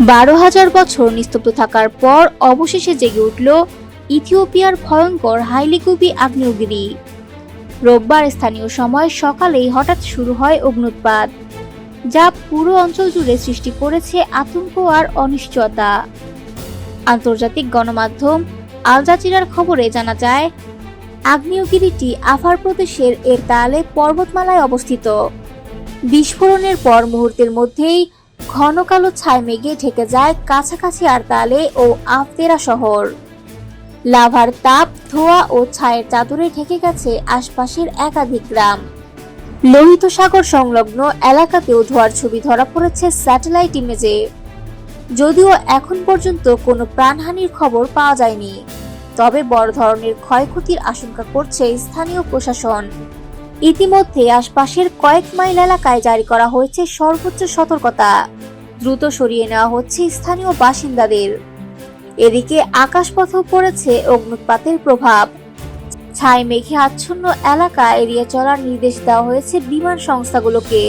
বারো হাজার বছর নিস্তব্ধ থাকার পর অবশেষে জেগে উঠল ইথিওপিয়ার ভয়ঙ্কর হাইলিকুবি আগ্নেয়গিরি। রোববার স্থানীয় সময় সকালেই হঠাৎ শুরু হয় অগ্নুৎপাত যা পুরো অঞ্চল জুড়ে সৃষ্টি করেছে আতঙ্ক আর অনিশ্চয়তা। আন্তর্জাতিক গণমাধ্যম আল জাজিরার খবরে জানা যায়, আগ্নেয়গিরিটি আফার প্রদেশের এর তালে পর্বতমালায় অবস্থিত। বিস্ফোরণের পর মুহূর্তের মধ্যেই ঘন কালো ছাই মেঘে ঢেকে যায় কাছাকাছি আরতালে ও আফতেরা শহর। লাভার তাপ, ধোঁয়া ও ছায়ের চাদরে ঢেকে গেছে আশপাশের একাধিক গ্রাম। লোহিত সাগর সংলগ্ন এলাকাতেও ধোঁয়ার ছবি ধরা পড়েছে স্যাটেলাইট ইমেজে। যদিও এখন পর্যন্ত কোনো প্রাণহানির খবর পাওয়া যায়নি। তবে বড় ধরনের ক্ষয়ক্ষতির আশঙ্কা করছে স্থানীয় প্রশাসন। ইতিমধ্যে আশপাশের কয়েক মাইল এলাকায় জারি করা হয়েছে সর্বোচ্চ সতর্কতা। দ্রুত সরিয়ে নেওয়া হচ্ছে স্থানীয় বাসিন্দাদের। এদিকে আকাশপথেও পড়েছে অগ্নুৎপাতের প্রভাব। ছাই মেঘে আচ্ছন্ন এলাকা এড়িয়ে চলার নির্দেশ দেওয়া হয়েছে বিমান সংস্থাগুলোকে।